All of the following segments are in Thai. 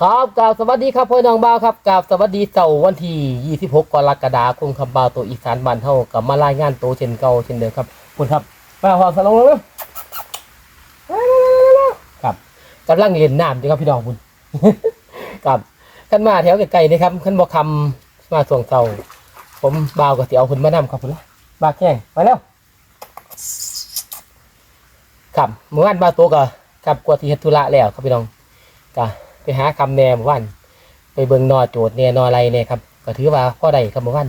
ครับกราบสวัสดีครับพ่อน้องบ่าวครับกราบสวัสดีเสาร์วันที่26กรกฎาคมครับบ่าวตัวอีสานบ้านเฮากับมารายงานตัวเช่นเก่าเช่นเดิมครับคุณครับมาพอสลงแล้วครับกำลังเล่นน้ำอยู่ครับพี่น้องคุณครับขันมาแถวไกลๆนะครับขันบ่คำมาส่งเสาผมบ่าวก็สิเอาคุณมานํครับคุณละบาแข้งไปแล้วครับเมื่อวานบ่าวตัวก็กับกวาดที่เฮ็ดธุระแล้วครับพี่น้องก็ ไปหาคำแนมวันไปเบิ่งนอโจทย์แน่นออะไรเนี่ยครับก็ถือว่าพ่อใดครับเมื่อวัน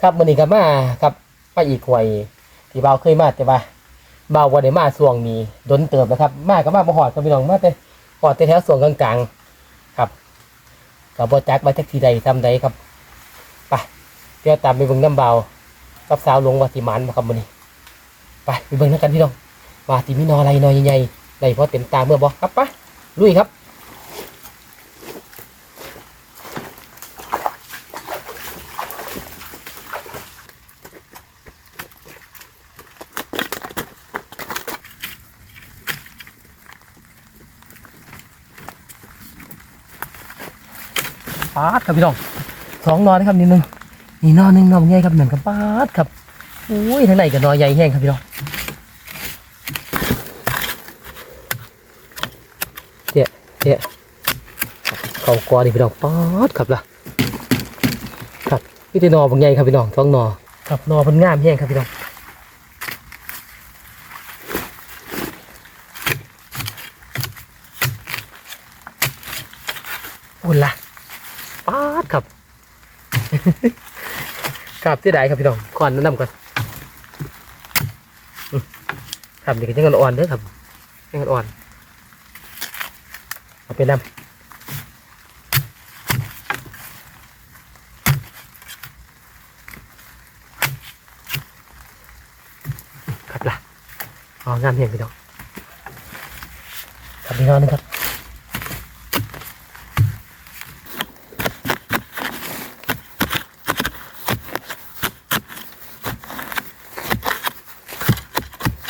ครับมื้อนี้ก็มาครับมาอีกหวยที่เบาเคยมาแต่ว่าเบาบ่ได้มาช่วงนี้ดนเติบนะครับ มาก็มาบ่ฮอดครับพี่น้องมาแต่ฮอดแต่แถวส่วงกลางๆครับก็บ่จักว่าจักที่ใดทำใดครับไปเดี๋ยวตามไปเบิ่งน้ำเบากับสาวลงวัดสิมันบ่ครับมื้อนี้ไปไปเบิ่งนำกันพี่น้องว่าสิมีนออะไรนอใหญ่ๆได้พอเต็มตาเมื่อบ่ครับไปลุยครับ ปาดครับพี่น้องสองนอนนะครับนี่หนึงนี่นอนหนึ่งนอนใหญ่ครับเหมือนกับปาดครับอุ้ยทางไหนกับนอนใหญ่แห้งครับพี่น้องเจ๊เจ๊เขากอนี่พี่น้องปาดครับล่ะครับพี่แต่นอบางใหญ่ครับพี่น้องสองนอครับนอเพิ่นงามแห้งครับพี่น้องอุ่นละ ป๊าดครับ ครับที่ใดครับพี่น้องก่อนนะนำก่อนครับนี่ก็ยังอ่อนเด้อครับยังอ่อนเอาไปนำครับล่ะอ๋องามเห็นพี่น้องครับพี่น้องนะครับ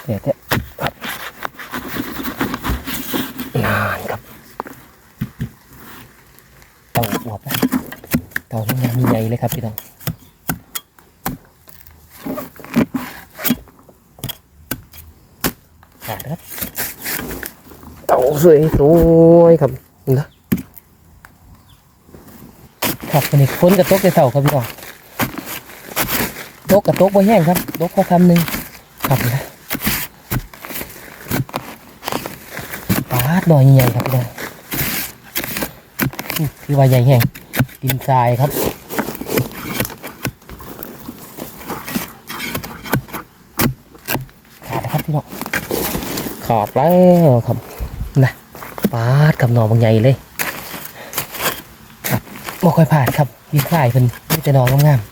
เดี๋ยวเดี๋ยวครับนานครับเต่าอวบนะเต่ามันงานใหญ่เลยครับพี่น้องขาดครับเต่าสวยสวยครับนี่นะครับวันนี้ฝนกระตกในเต่าครับพี่น้องตกกระตกบ่แห้งครับตกพอคำหนึ่งครับนะปาดหน่อยใหญ่ๆครับพี่น้องอื้อคือว่าใหญ่แห้ง ดินทรายครับ ขาดครับพี่น้องขาดแล้วครับนะปาดกับหน่อบางใหญ่เลยครับบ่ค่อยผ่านครับดินทรายเพิ่นมีแต่หนองงามๆ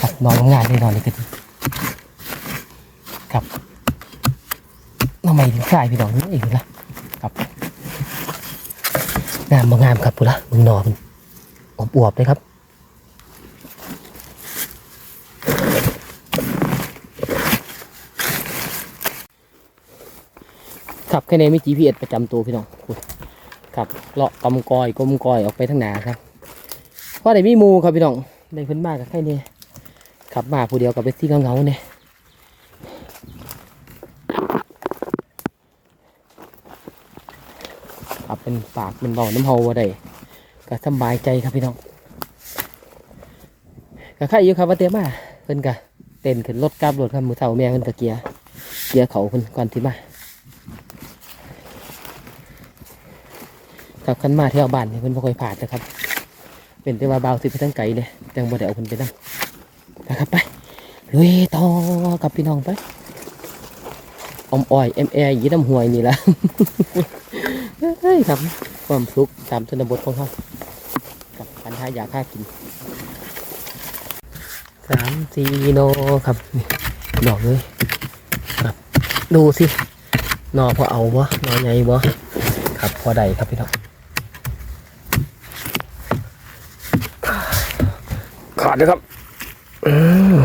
ครับนองงามๆนี่นอนนี่ก็ดีครับทำไมถึงใส่พี่น้องนี่อีกล่ะ งามบางงามครับปุระมึงนอนอบอวบเลยครับครับแค่นี้มี GPS ประจำตัวพี่น้องอุ๊ยครับเลาะกำกอยกลมกอยออกไปทางหนาครับเพราะได้มีมูครับพี่น้องได้เพิ่นมากกับแค่นี้ขับมาผู้เดียวกับไปที่เงาๆเนี่ย ครับ เป็นปากเป็นเบาน้ำเฮาว่าได้ก็สบายใจครับพี่น้องก็ใครอยู่ครับว่าเตรียมาเพิ่นก็เต้นขึ้นรถกราบรถครับมือเท่าแม่เพิ่นก็เกียร์เกียร์เขาเพิ่นก่อนที่มาครับคันมาเที่ยวบ้านนี่เพิ่นบ่ค่อยผ่านนะครับ เป็นแต่ว่าเบาสิไปทั้งไกลเลยจังบ่ได้เอาเพิ่นไปนั่งนะครับไปลุยต่อกับพี่น้องไป อมอ้อยเอ็มแอร์ยีน้ำห่วยนี่ละเฮ้ยครับ ความสุขตามชนบทของเขากับการหายาค่ากินสามสี่โนครับนี่ดอกเลยครับ ดูสิหนอพอเอาบ่หนอใหญ่บ่ครับพอได้ครับพี่น้องขาดเลยครับ อืม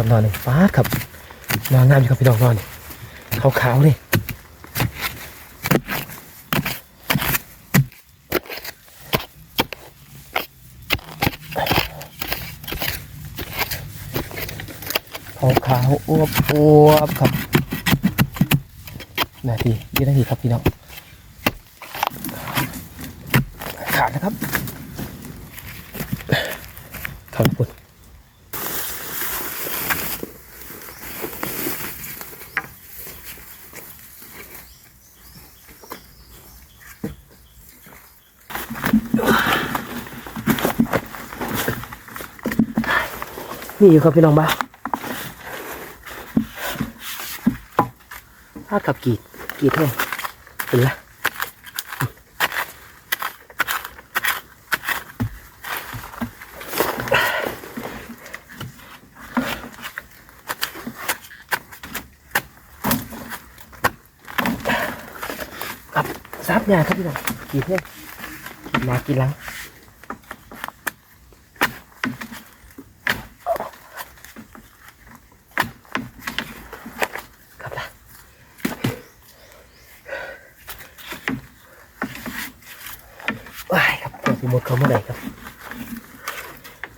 ครับนอนนึ่ฟ้าครับนอนงามอยู่ครับพี่น้องนอนนี่ขาวๆเลยขาวๆอวบอวบๆครับนาทียี่นาทีครับพี่น้องขาดนะครับขอบคุณ นี่อยู่ครับพี่น้องบ้าถ้ากับกีดกีดเท่าเป็นละกับซับยาครับพี่น้องกีดเท่ามากินหลัง ครับล่ะ ว้ายครับตัวสีหมดเขาเมื่อไหร่ครับ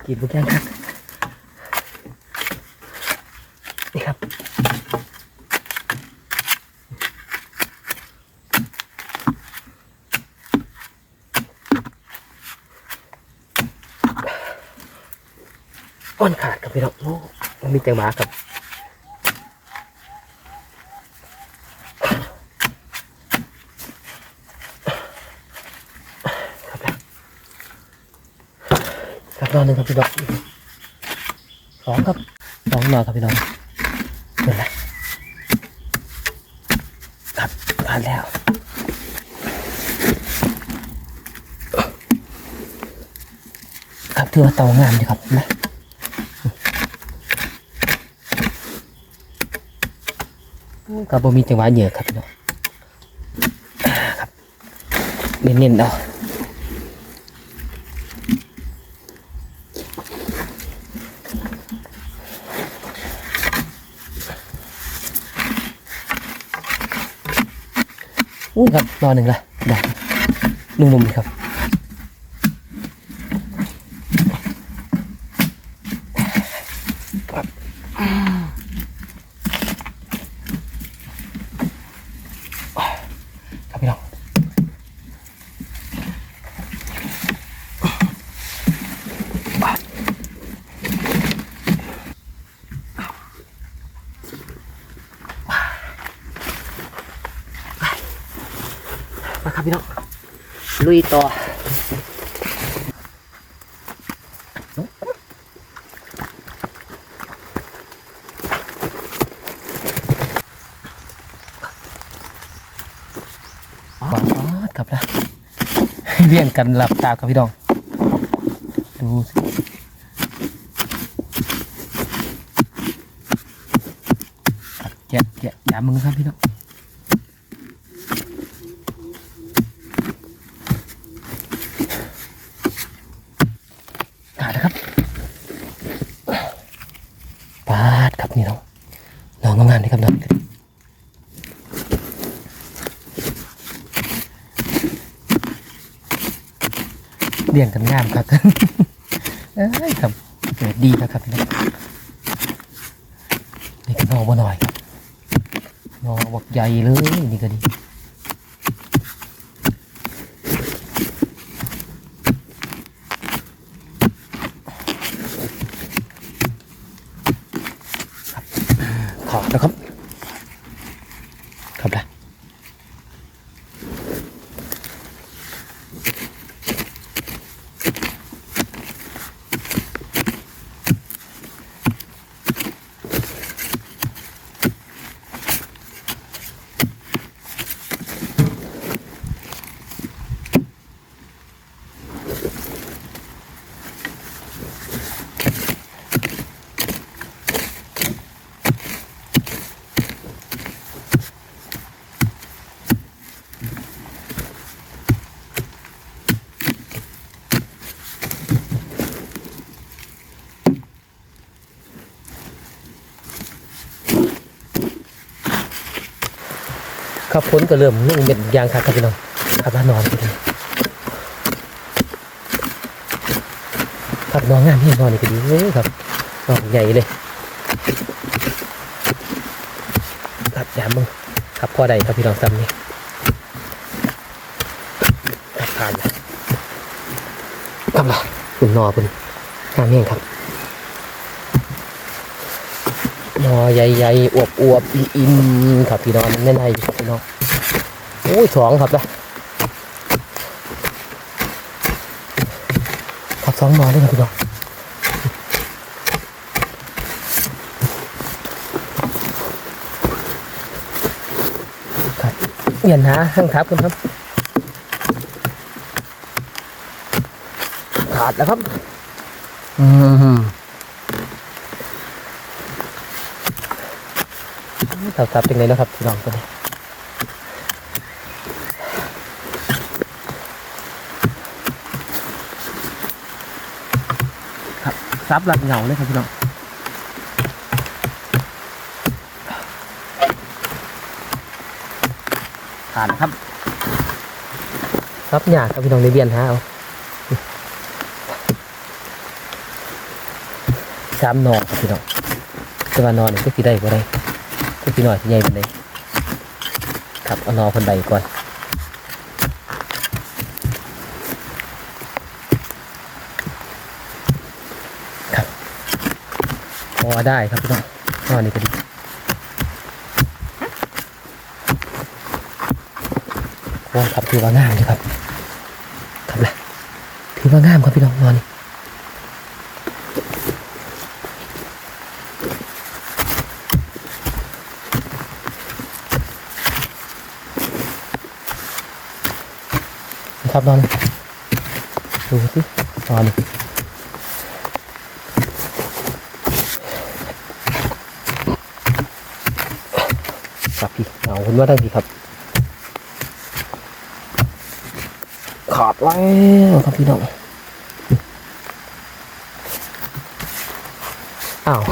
กินบุกย่างครับนี่ครับอ้อนขาดครับพี่น้องโอ้มันมีแต่หมาครับ ครับนอนหนึ่งครับพี่น้องสองครับสองหน่อครับพี่น้องเดี๋ยวนะครับผ่านแล้วครับถือว่าเตางามดีครับนะกับบมีจังหวะเยื่อครับพี่น้องครับเน้นๆเอา ครับนอนหนึ่งละได้หนึ่งมุมครับครับ ครับพี่น้องลุยต่ออ๋อครับนะเรียนกันหลับตาครับพี่น้อง ดูสิแกะแกะอย่ามึงครับพี่น้อง ขาดนะครับปาดครับนี่น้องน้องงามๆเลยครับน้อง เลี้ยงกันงามครับเอ้ยครับเกิดดีนะครับพี่น้องนี่ก็นอบ่หน่อยครับนอบักใหญ่เลยนี่ก็ดี ครับพ้นก็เริ่มนุ่งเป็นยางครับครับพี่น้องครับมานอนไปเลยครับนอนงามนี่นอนนี่ก็ดีเลยครับนอนใหญ่เลยครับยามมึงครับพอได้ครับพี่น้องซ้ำนี่ครับผ่านเลยครับล่ะคุณนอคุณงามเองครับ ห นอใหญ่ๆอวบอวบๆอิ่มๆครับพี่น้องแน่นๆอยู่ครับพี่น้องโอ้ยสองครับนะครับสองหนอด้วยครับพี่น้องครับเงียนหาห้างทับกันครับขาดแล้วครับ อืม สับสับเป็นไงนะครับพี่น้องตัวนี้ครับซับหลักเหงาเลยครับพี่น้องผ่านครับซับหยาครับพี่น้องในเบียนหาเอาสามนอครับพี่น้องจะมานอนก็สิได้บ่ได้ ก็พี่หน่อยที่ใหญ่เป็นเลยครับเอานอคนใดก่อนครับพอได้ครับพี่น้องนอนนี่ก็ดีโอ้ครับถือว่างามเลยครับครับแหละถือว่างามครับพี่น้องนอน ครับนอนดูสินอนครับพี่เอาคุณว่าได้พี่ครับ ขาดแล้วครับพี่น้องอ้าว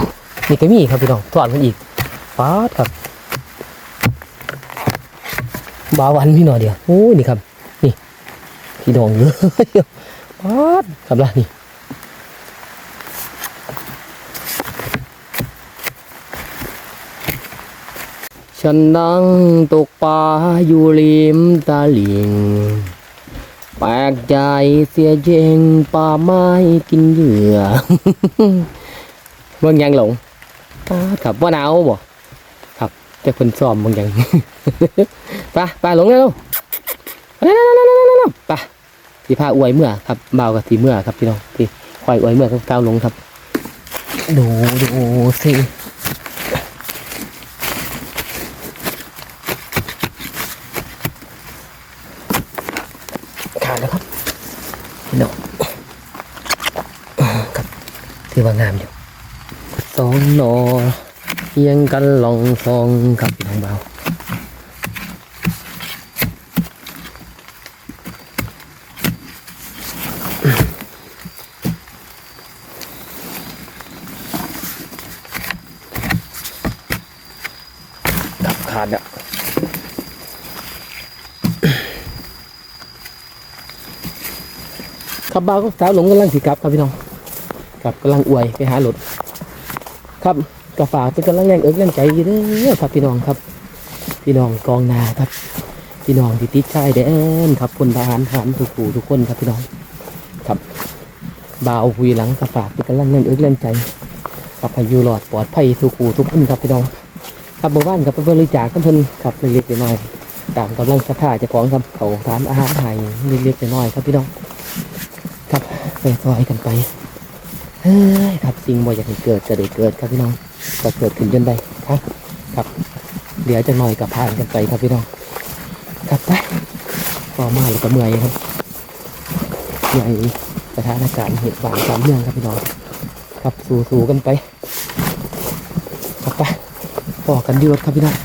นี่ก็มีครับพี่น้องถอดมันอีกฟาดครับบาวันพี่หน่อยเดียวโอ้ยนี่ครับ พี่น้องเลยป๊าดครับล่ะนี่ฉันนั่งตกปลาอยู่ริมตาลิง แปลกใจเสียเจงป่าไม้กินเหยื่อเบิ่งยังหลงครับว่าหนาวบ่ครับแต่คนซ้อมเบิ่งยัง ไปไปหลงแล้ว ไปสีผ้าอวยเมื่อครับเบากับสีเมื่อครับพี่น้องพี่ควายอวยเมื่อครับก้าวลงครับ ดูดูสิขาดแล้วครับพี่น้องครับถือว่างามอยู่สองนอเอียงกันลองฟองครับพี่น้องเบา กับขาดอะ ครับบ่าวก็สาวหลงกำลังสิกลับครับพี่น้องครับกำลังอวยไปหารถครับกระฝากเป็นกำลังแรงเอิกแรงใจอยู่เด้อครับพี่น้องครับ พี่น้องกองนาครับ พี่น้องที่ติดชายแดนครับคนทหารทหารทุกผู้ทุกคนครับพี่น้องครับบ่าวหุยหลังกระฝากเป็นกำลังแรงเอิกแรงใจกับพายุหลอดปลอดภัยทุกผู้ทุกคนครับพี่น้องครับหมู่บ้านกับเป็นบริจาคกันเพิ่นครับเล็กๆน้อยๆตามกำลังศรัทธาจ้าของครับเขาทานอาหารไทยเล็กๆน้อยๆครับพี่น้อง ซอยกันไปเฮ้ยครับสิ่งบ่อยากให้เกิดจะได้เกิดครับพี่น้องก็เกิดขึ้นจนได้ครับ ครับ เดี๋ยวจะหน่อยกับผ่านกันไปครับพี่น้องครับไปพอมาแล้วก็เมื่อยครับเมื่อยสถานการณ์เหตุบางสามเรื่องครับพี่น้องครับสู้ๆกันไปครับไปพอกันยืดครับพี่น้อง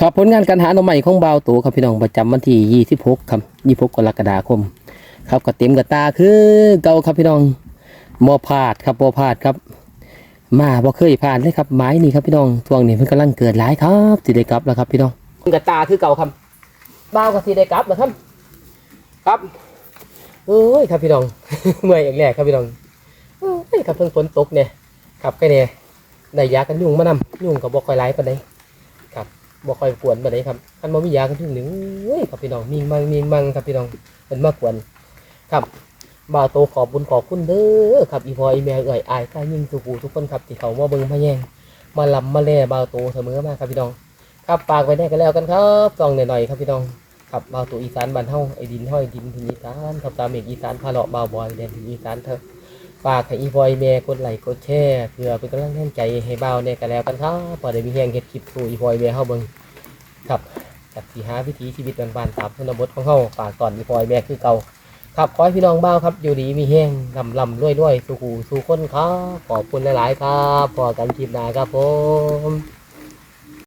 ครับผลงานการหาหน่อใหม่ของบาวตัวครับพี่น้องประจำวันที่ 26 ครับ 26 กรกฎาคม ครับก็เต็มกระตาคือเก่าครับพี่น้องบ่พาดครับบ่พาดครับ มาบ่เคยผ่านเลยครับไม้นี่ครับพี่น้องทวงนี่เพิ่นกำลังเกิดหลายครับสิได้กลับแล้วครับพี่น้องกับตาคือเก่าครับบ้าวก็สิได้กลับนะครับครับโอ้ยครับพี่น้อง เมื่อยอีกแล้วครับพี่น้องโอ้ยครับเพิ่งฝนตกเนี่ยครับแค่เนี่ยได้ยากันยุงมานำยุงกับบ่คอยไล่ปานใดครับบ่คอยกวนปานใดครับคันบ่มียากันยุงหนึ่งเอ้ยครับพี่น้องมีมังมีมังครับพี่น้องเป็นมากวน ครับบ่าวโตขอบบุญขอบคุณเด้อครับ อีพออีแม่เอ่ยอายกายยิ่งสุกูทุกคนครับที่เขามาเบิ่งมาแย่งมาลำมาแล่บ่าวโตเสมอมาครับพี่น้อง ครับฝากไว้ได้กันแล้วกันครับซองหน่อยๆครับพี่น้องครับบ่าวตัวอีสานบ้านเฮาไอ้ดินห้อยดินถึงอีสานครับตามเอกอีสานพาเลาะบ่าวบอยแดนถึงอีสานเถอะฝากให้อีบอยแม่กดไลค์กดแชร์เพื่อเป็นกำลังใจให้บ่าวเนี่ยกันแล้วกันครับพอได้มีแรงเฮ็ดคลิปสู่อีบอยแม่เฮาเบิ่งครับจากสิหาวิถีชีวิตบ้านๆตามชนบทของเฮาฝากตอนอีบอยแม่คือเก่า ครับขอให้พี่น้องบ้าวครับ อยู่ดีมีแห้งลำลำรวยรวยสู่หูสู่คนครับขอบคุณหลาย ๆ ครับพอกันคลิปหน้าครับผม